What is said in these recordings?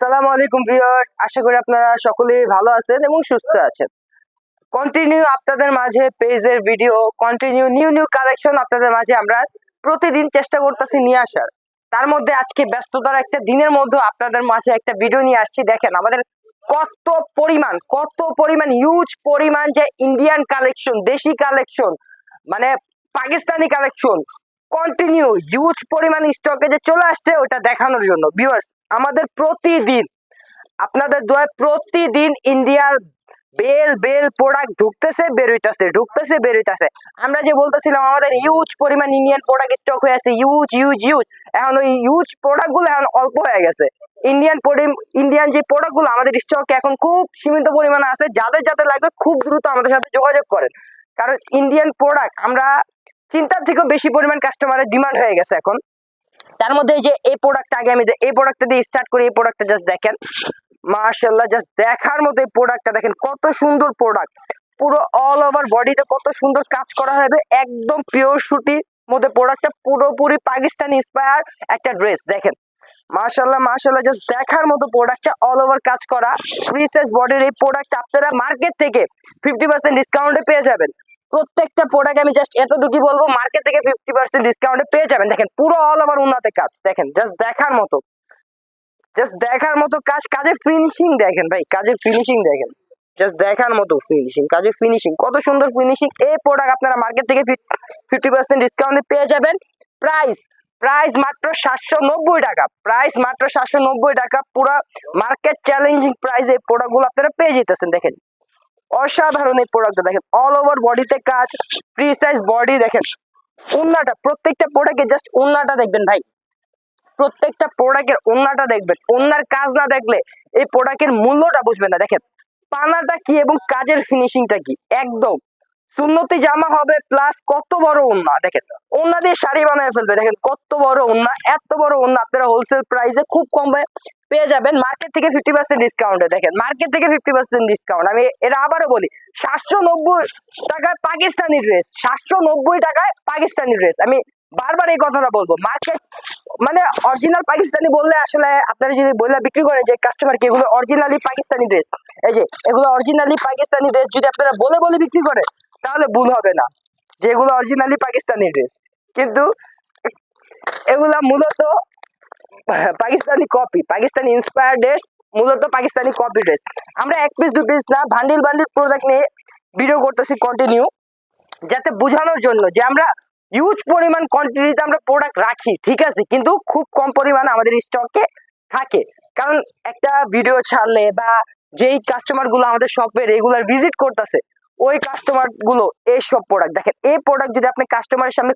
আসসালামু আলাইকুম ভিউয়ার্স। আশা করি আপনারা সকলেই ভালো আছেন এবং সুস্থ আছেন। কন্টিনিউ আপনাদের মাঝে পেজের video continue new new collection আপনাদের মাঝে আমরা প্রতিদিন চেষ্টা করতেছি নিয়ে আসার। তার মধ্যে আজকে ব্যস্ততার একটা দিনের মধ্যে আপনাদের মাঝে একটা ভিডিও নিয়ে আসছি। দেখেন, আমাদের কত পরিমাণ কত পরিমাণ হিউজ পরিমাণ যে ইন্ডিয়ান কালেকশন দেশি কালেকশন মানে পাকিস্তানি কালেকশন কন্টিনিউ হিউজ পরিমাণ স্টকে যে চলে আসছে, ওটা দেখানোর জন্য। ভিউয়ার্স আমাদের প্রতিদিন, আপনাদের দোয়ায় প্রতিদিন ইন্ডিয়ার বেল বেল প্রোডাক্ট ঢুকতেছে বেরোইতেছে ঢুকতেছে বেরোইতেছে আমরা যে বলতেছিলাম, আমাদের হিউজ পরিমাণ ইন্ডিয়ান প্রোডাক্ট স্টক হয়ে আছে হিউজ হিউজ হিউজ এখন ওই হিউজ প্রোডাক্টগুলো এখন অল্প হয়ে গেছে। ইন্ডিয়ান ইন্ডিয়ান যে প্রোডাক্টগুলো, আমাদের স্টক এখন খুব সীমিত পরিমাণে আছে, যাদের যাদের লাগবে, খুব দ্রুত আমাদের সাথে যোগাযোগ করেন। কারণ ইন্ডিয়ান প্রোডাক্ট আমরা চিন্তার থেকেও বেশি পরিমাণ কাস্টমারের ডিমান্ড হয়ে গেছে এখন। তার মধ্যে যে এই প্রোডাক্ট আগে আমি এই প্রোডাক্টটা দিয়ে স্টার্ট করি, এই প্রোডাক্টটা জাস্ট দেখেন। মার্শাল্লাহ জাস্ট দেখার মতো এই প্রোডাক্টটা দেখেন, কত সুন্দর প্রোডাক্ট পুরো অল ওভার বডিতে কত সুন্দর কাজ করা হবে, একদম পিওর সুটি মধ্যে প্রোডাক্টটা পুরোপুরি পাকিস্তানি ইন্সপায়ার একটা ড্রেস দেখেন। মার্শাল্লাহ মার্শাল্লাহ জাস্ট দেখার মতো প্রোডাক্টটা অল ওভার কাজ করা। ফ্রি সাইজ বডির এই প্রোডাক্ট আপনারা মার্কেট থেকে ফিফটি পার্সেন্ট ডিসকাউন্টে পেয়ে যাবেন। প্রত্যেকটা প্রোডাক্ট আমি জাস্ট এতটুকুই বলব মার্কেট থেকে ফিফটি পার্সেন্ট ডিসকাউন্টে পেয়ে যাবেন। দেখেন, পুরো অল ওভার উন্নতে কাজ, দেখেন জাস্ট দেখার মতো। জাস্ট দেখার মতো কাজ, কাজের ফিনিশিং দেখেন ভাই, কাজের ফিনিশিং দেখেন। জাস্ট দেখার মতো ফিনিশিং কাজের ফিনিশিং কত সুন্দর ফিনিশিং এই প্রোডাক্ট আপনারা মার্কেট থেকে ফিফটি পার্সেন্ট ডিসকাউন্টে পেয়ে যাবেন। প্রাইস প্রাইস মাত্র সাতশো নব্বই টাকা প্রাইস মাত্র সাতশো নব্বই টাকা, পুরো মার্কেট চ্যালেঞ্জিং প্রাইস এই প্রোডাক্টগুলো আপনারা পেয়ে যেতেছেন, দেখেন। অসাধারণ এই প্রোডাক্টটা দেখেন। অল ওভার বডিতে কাজ ফ্রি সাইজ বডি দেখেন। উন্নাটা, প্রত্যেকটা প্রোডাক্টে জাস্ট উন্নাটা দেখবেন ভাই। প্রত্যেকটা প্রোডাক্টের ওন্নাটা দেখবেন। ওন্নার কাজ না দেখলে এই প্রোডাক্টের মূল্যটা বুঝবেন না। দেখেন, পানাটা কি এবং কাজের ফিনিশিংটা কি? একদম। সুন্নতি জামা হবে প্লাস কত বড় ওন্না দেখেন। ওন্না দিয়ে শাড়ি বানায় ফেলবে। দেখেন, কত বড় ওন্না এত বড় ওন্না আপনারা হোলসেল প্রাইসে খুব কম পেয়ে যাবেন মার্কেট থেকে ফিফটি পার্সেন্ট ডিসকাউন্টে দেখেন মার্কেট থেকে ফিফটি পার্সেন্ট ডিসকাউন্ট আমি এটা আবারও বলি, সাতশো নব্বই টাকায় পাকিস্তানি ড্রেস সাতশো নব্বই টাকায় পাকিস্তানি ড্রেস আমি বারবার এই কথাটা বলব মার্কেট মানে অরিজিনাল পাকিস্তানি বললে আসলে আপনারা যদি বইলা বিক্রি করেন যে কাস্টমার কাস্টমারকে এগুলো অরিজিনালি পাকিস্তানি ড্রেস এই যে, এগুলো অরিজিনালি পাকিস্তানি ড্রেস যদি আপনারা বলে বলে বিক্রি করেন, তাহলে ভুল হবে না যে এগুলো অরিজিনালি পাকিস্তানি ড্রেস কিন্তু এগুলা মূলত Pakistani copy Pakistani inspire dress মূলত পাকিস্তানি কপি ড্রেস আমরা এক পিস দু পিস না ভান্ডিল ভান্ডিল প্রোডাক্ট নিয়ে ভিডিও করতেছি কন্টিনিউ যাতে বোঝানোর জন্য যে আমরা হিউজ পরিমাণ কোয়ান্টিটিতে আমরা প্রোডাক্ট রাখি, ঠিক আছে? কিন্তু খুব কম পরিমাণ আমাদের স্টকে থাকে। কারণ একটা ভিডিও ছাড়লে বা যেই কাস্টমারগুলো আমাদের শপে রেগুলার ভিজিট করতেছে, ওই কাস্টমারগুলো এই সব প্রোডাক্ট দেখেন, এই প্রোডাক্ট যদি আপনি কাস্টমারের সামনে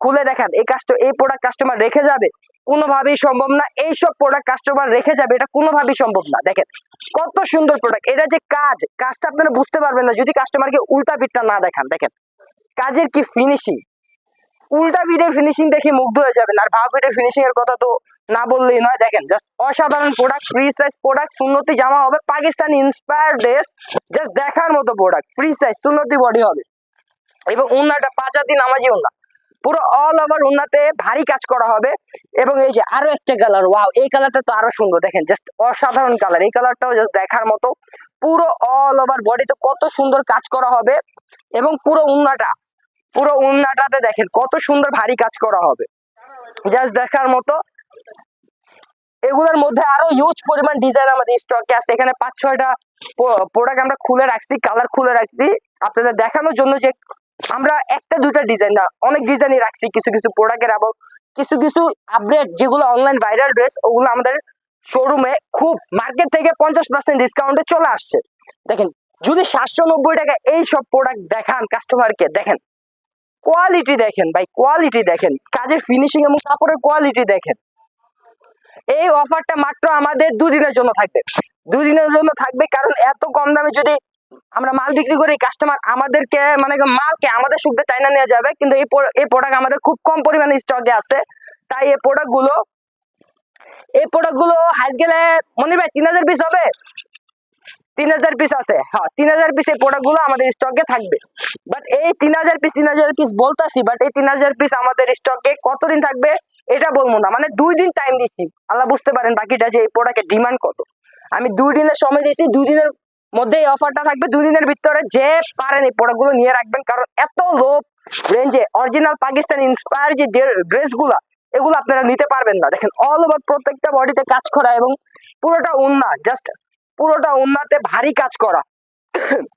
খুলে দেখান, এই কাস্ট এই প্রোডাক্ট কাস্টমার রেখে যাবে কোনোভাবেই সম্ভব না। এইসব প্রোডাক্ট কাস্টমার রেখে যাবে, এটা কোনোভাবেই সম্ভব না। দেখেন, কত সুন্দর প্রোডাক্ট এটা যে কাজ, কাজটা আপনারা বুঝতে পারবেন না যদি কাস্টমারকে উল্টা পিঠটা না দেখান। দেখেন, কাজের কি ফিনিশিং উল্টা পিঠের ফিনিশিং দেখে মুগ্ধ হয়ে যাবেন। আর ভাব পিঠের ফিনিশিং এর কথা তো না বললেই নয়। দেখেন জাস্ট অসাধারণ প্রোডাক্ট ফ্রি সাইজ প্রোডাক্ট সুন্নতি জামা হবে, পাকিস্তানি ইন্সপায়ার ড্রেস জাস্ট দেখার মতো প্রোডাক্ট ফ্রি সাইজ সুন্নতি বডি হবে। এবং উন্নাটা দিন নামাজি উন্না। পুরো অল ওভার উন্নাতে ভারী কাজ করা হবে। এবং এই যে আরও একটা কালার ওয়াও এই কালারটা তো আরও সুন্দর। দেখেন জাস্ট অসাধারণ কালার এই কালারটাও জাস্ট দেখার মতো। পুরো অল ওভার বডিতে কত সুন্দর কাজ করা হবে এবং পুরো উন্নাটা পুরো উন্নাটাতে দেখেন, কত সুন্দর ভারী কাজ করা হবে। জাস্ট দেখার মতো। এগুলোর মধ্যে আরও হিউজ পরিমাণ ডিজাইন আমাদের স্টকে আছে। এখানে পাঁচ ছয়টা প্রোডাক্ট আমরা খুলে রাখছি কালার খুলে রাখছি। আপনাদের দেখানোর জন্য যে আমরা একটা দুটা ডিজাইন না, অনেক ডিজাইনই রাখছি, কিছু কিছু প্রোডাক্টের এবং কিছু কিছু আপডেট যেগুলো অনলাইন ভাইরাল ড্রেস ওগুলো আমাদের শোরুমে খুব মার্কেট থেকে পঞ্চাশ পার্সেন্ট ডিসকাউন্টে চলে আসছে। দেখেন, যদি সাতশো নব্বই টাকা এই সব প্রোডাক্ট দেখান কাস্টমারকে দেখেন কোয়ালিটি দেখেন ভাই কোয়ালিটি দেখেন, কাজের ফিনিশিং এবং কাপড়ের কোয়ালিটি দেখেন। এই অফারটা মাত্র আমাদের দুদিনের জন্য থাকবে। দুদিনের জন্য থাকবে, কারণ এত কম দামে যদি আমরা মাল বিক্রি করি কাস্টমার আমাদেরকে মানে মালকে আমাদের সুখে চাইনা নিয়ে যাবে, কিন্তু এই এই প্রোডাক্ট আমাদের খুব কম পরিমাণে স্টকে আছে। তাই এই প্রোডাক্টগুলো, এই প্রোডাক্টগুলো হাইস গেলে মনির ভাই তিন হাজার পিস হবে? তিন হাজার পিস আছে হ্যাঁ তিন হাজার পিস এই প্রোডাক্টগুলো আমাদের স্টকে থাকবে। বাট এই তিন হাজার পিস তিন হাজার পিস বলতাছি বাট এই তিন হাজার পিস আমাদের স্টকে কতদিন থাকবে, এটা বলব না। মানে দুই দিন টাইম দিচ্ছি আল্লাহ বুঝতে পারেন বাকিটা যে এই প্রোডাক্টের ডিমান্ড কত। আমি দুই দিনের সময় দিয়েছি দুই দিনের মধ্যে এই অফারটা থাকবে দুই দিনের ভিতরে, যে পারেন এই প্রোডাক্টগুলো নিয়ে রাখবেন। কারণ এত লো রেঞ্জে অরিজিনাল পাকিস্তান ইন্সপায়ার যে ড্রেসগুলা এগুলো আপনারা নিতে পারবেন না। দেখেন অল ওভার প্রত্যেকটা বডিতে কাজ করা এবং পুরোটা উন্না জাস্ট পুরোটা উন্নাতে ভারী কাজ করা।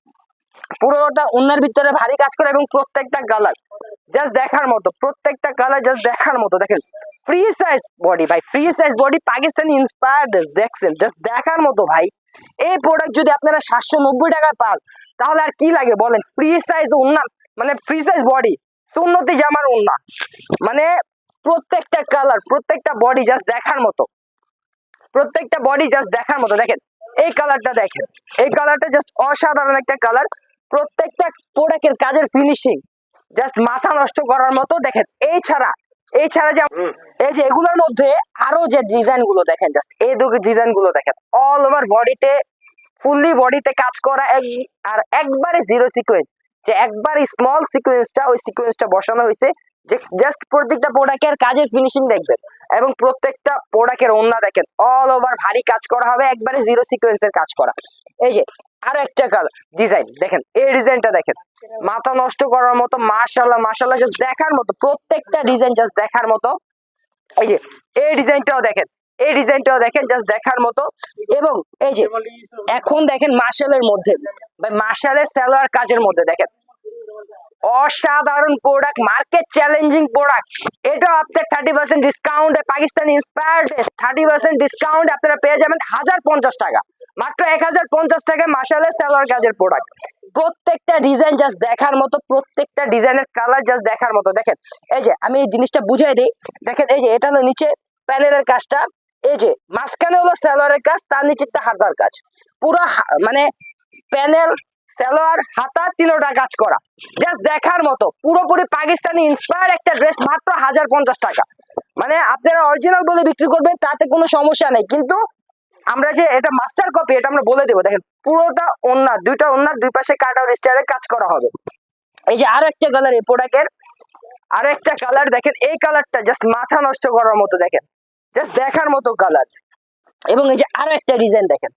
পুরোটা উন্নার ভিতরে ভারী কাজ করা এবং প্রত্যেকটা কালার জাস্ট দেখার মতো, প্রত্যেকটা কালার জাস্ট দেখার মতো। দেখেন ফ্রি সাইজ বডি ভাই free size body Pakistani inspired দেখছেন? জাস্ট দেখার মতো, ভাই। এই প্রোডাক্ট যদি আপনারা সাতশো নব্বই টাকায় পান, তাহলে আর কি লাগে বলেন? ফ্রি সাইজ উন্না মানে ফ্রি সাইজ বডি সুন্নতি জামার উন্না মানে প্রত্যেকটা কালার প্রত্যেকটা বডি জাস্ট দেখার মতো। প্রত্যেকটা বডি জাস্ট দেখার মতো। দেখেন, এই কালারটা দেখেন। এই কালারটা জাস্ট অসাধারণ একটা কালার প্রত্যেকটা প্রোডাক্টের কাজের ফিনিশিং জাস্ট মাথা নষ্ট করার মতো দেখেন। এই ছাড়া এই ছাড়া যে এই যে এগুলোর মধ্যে আরও যে ডিজাইনগুলো দেখেন জাস্ট এই দুটো ডিজাইনগুলো দেখেন। অল ওভার বডিতে ফুললি বডিতে কাজ করা এক আর একবারে জিরো সিকোয়েন্স যে একবার স্মল সিকোয়েন্সটা ওই সিকোয়েন্সটা বসানো হয়েছে। যে জাস্ট প্রত্যেকটা প্রোডাক্টের কাজের ফিনিশিং দেখবেন। এবং প্রত্যেকটা প্রোডাক্টের ওন্না দেখেন। অল ওভার ভারী কাজ করা হবে একবারে জিরো সিকোয়েন্সের কাজ করা। এই যে আর একটা কালার ডিজাইন দেখেন, এই ডিজাইনটা দেখেন, মাথা নষ্ট করার মতো মাশাল্লাহ মাশাল্লাহ জাস্ট দেখার মতো, প্রত্যেকটা ডিজাইন জাস্ট দেখার মতো, এই যে, এই ডিজাইনটাও দেখেন, এই ডিজাইনটাও দেখেন জাস্ট দেখার মতো, এবং এই যে, এখন দেখেন মার্শালের মধ্যে মার্শালের সালোয়ার কাজের মধ্যে, দেখেন, অসাধারণ প্রোডাক্ট মার্কেট চ্যালেঞ্জিং প্রোডাক্ট এটা আপনার থার্টি পার্সেন্ট ডিসকাউন্টে Pakistan inspired thirty percent discount আপনারা পেয়ে যাবেন হাজার পঞ্চাশ টাকা। মাত্র এক হাজার পঞ্চাশ টাকায় মার্শালের সালোয়ার কাজের প্রোডাক্ট প্রত্যেকটা ডিজাইন জাস্ট দেখার মতো, প্রত্যেকটা ডিজাইনের কালার জাস্ট দেখার মতো। দেখেন, এই যে আমি এই জিনিসটা বুঝাই দিই। দেখেন, এই যে এটা হলো নিচে প্যানেলের কাজটা। এই যে মাঝখানে হলো সালোয়ারের কাজ, তার নিচেরটা হাতার কাজ। পুরো মানে প্যানেল সালোয়ার, হাতা তিনোটা কাজ করা। জাস্ট দেখার মতো। পুরোপুরি পাকিস্তানি ইন্সপায়ার একটা ড্রেস মাত্র হাজার পঞ্চাশ টাকা। মানে আপনারা অরিজিনাল বলে বিক্রি করবেন, তাতে কোনো সমস্যা নেই। কিন্তু আমরা যে এটা মাস্টার কপি এটা আমরা বলে দেবো। দেখেন, পুরোটা ওন্না দুইটা ওন্না দুই পাশে কাট আউট কাজ করা হবে। এই যে আরও একটা কালার এই প্রোডাক্টের আরও একটা কালার দেখেন, এই কালারটা জাস্ট মাথা নষ্ট করার মতো, দেখেন জাস্ট দেখার মতো কালার এবং এই যে আরও একটা ডিজাইন দেখেন,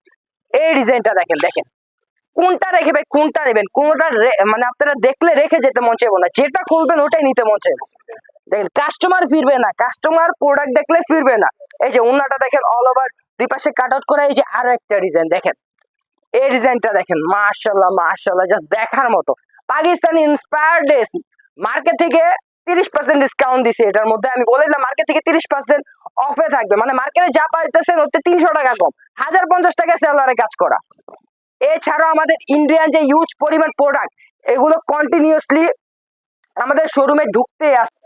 এই ডিজাইনটা দেখেন দেখেন, কোনটা রেখে ভাই, কোনটা নেবেন? কোনটা মানে আপনারা দেখলে রেখে যেতে মন চাইব না, যেটা খুলবেন ওটাই নিতে মন চাইবে। দেখেন কাস্টমার ফিরবে না কাস্টমার প্রোডাক্ট দেখলে ফিরবে না। এই যে উন্নাটা দেখেন অল ওভার দুই পাশে কাট আউট করা, এই যে আরও একটা ডিজাইন দেখেন। এই ডিজাইনটা দেখেন মাশাল্লাহ মাশাল্লাহ জাস্ট দেখার মতো। পাকিস্তানি ইন্সপায়ার্ড ড্রেস মার্কেট থেকে তিরিশ পার্সেন্ট ডিসকাউন্ট দিছে এটার মধ্যে। আমি বলে দিলাম মার্কেট থেকে তিরিশ পার্সেন্ট অফে থাকবে। মানে মার্কেটে যা পাইতেছেন, ওতে তিনশো টাকা কম। হাজার পঞ্চাশ টাকা সেলারে কাজ করা। এছাড়াও আমাদের ইন্ডিয়ান যে ইউজ পরিমাণ প্রোডাক্ট এগুলো কন্টিনিউসলি আমাদের শোরুমে ঢুকতে আসে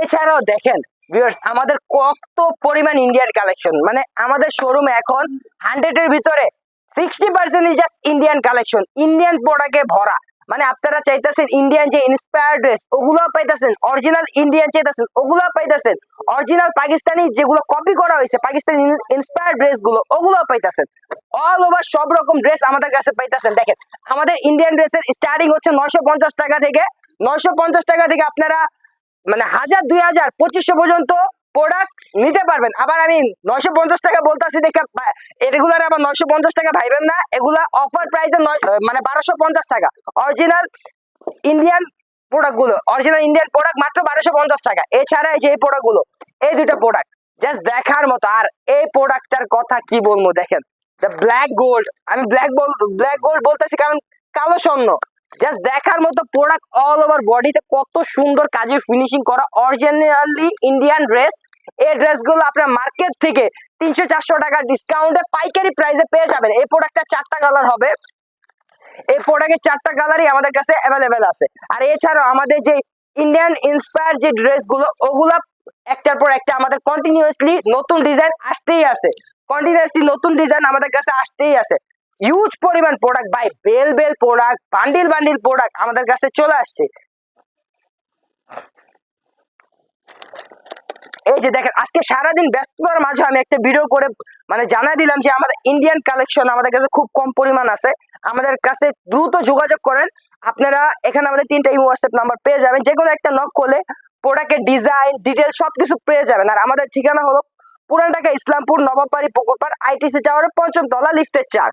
এছাড়াও দেখেন ভিউয়ার্স আমাদের কত পরিমাণ ইন্ডিয়ান কালেকশন মানে আমাদের শোরুমে এখন হান্ড্রেড এর ভিতরে sixty percent is just Indian collection Indian প্রোডাক্টে ভরা। মানে আপনারা চাইতেছেন ইন্ডিয়ান যে ইন্সপায়ার ড্রেস ওগুলো পাইতেছেন অরিজিনাল ইন্ডিয়ান চাইতেছেন ওগুলো পাইতেছেন। অরিজিনাল পাকিস্তানি যেগুলো কপি করা হয়েছে পাকিস্তানি ইন্সপায়ার ড্রেসগুলো ওগুলো পাইতেছেন। অল ওভার সব রকম ড্রেস আমাদের কাছে পাইতেছেন। দেখেন, আমাদের ইন্ডিয়ান ড্রেসের স্টার্টিং হচ্ছে নয়শো পঞ্চাশ টাকা থেকে, নয়শো পঞ্চাশ টাকা থেকে আপনারা মানে হাজার, দুই হাজার, পঁচিশশো পর্যন্ত প্রোডাক্ট নিতে পারবেন। আবার আমি নয়শো পঞ্চাশ টাকা বলতেছি দেখে রেগুলার আবার নয়শো পঞ্চাশ টাকা ভাইবেন না। এগুলা অফার প্রাইসে মানে বারোশো পঞ্চাশ টাকা। অরিজিনাল ইন্ডিয়ান প্রোডাক্টগুলো অরিজিনাল ইন্ডিয়ান প্রোডাক্ট মাত্র বারোশো পঞ্চাশ টাকা। এছাড়া এই যে এই প্রোডাক্টগুলো, এই দুটো প্রোডাক্ট জাস্ট দেখার মতো। আর এই প্রোডাক্টটার কথা কি বলব দেখেন? দ্য ব্ল্যাক গোল্ড আমি ব্ল্যাক গোল্ড ব্ল্যাক গোল্ড বলতেছি কারণ কালো স্বর্ণ। জাস্ট দেখার মতো প্রোডাক্ট অল ওভার বডিতে কত সুন্দর কাজের ফিনিশিং করা অরিজিনালি ইন্ডিয়ান ড্রেস এই ড্রেসগুলো আপনার মার্কেট থেকে তিনশো চারশো টাকা ডিসকাউন্টে পাইকারি প্রাইসে পেয়ে যাবেন। এই প্রোডাক্টটা চারটা কালার হবে। এই প্রোডাক্টের চারটা কালারই আমাদের কাছে অ্যাভেলেবেল আছে। আর এছাড়াও আমাদের যে ইন্ডিয়ান ইন্সপায়ার যে ড্রেসগুলো ওগুলা একটার পর একটা আমাদের কন্টিনিউয়াসলি নতুন ডিজাইন আসতেই আছে। কন্টিনিউয়াসলি নতুন ডিজাইন আমাদের কাছে আসতেই আছে। ইউজ পরিমাণ product by bale bale product bundle bundle product আমাদের কাছে চলে আসছে। এই যে দেখেন, আজকে সারাদিন ব্যস্ততার মাঝে আমি একটা ভিডিও করে মানে জানাই দিলাম যে আমাদের ইন্ডিয়ান কালেকশন আমাদের কাছে খুব কম পরিমাণ আছে। আমাদের কাছে দ্রুত যোগাযোগ করেন। আপনারা এখানে আমাদের তিনটা ইমো হোয়াটসঅ্যাপ নাম্বার পেয়ে যাবেন। যে কোনো একটা নক করলে প্রোডাক্টের ডিজাইন ডিটেল সবকিছু পেয়ে যাবেন। আর আমাদের ঠিকানা হলো পুরান ঢাকা ইসলামপুর নবাববাড়ি, পুকুরপাড় আইটিসি টাওয়ারের পঞ্চম তলা লিফটের চার।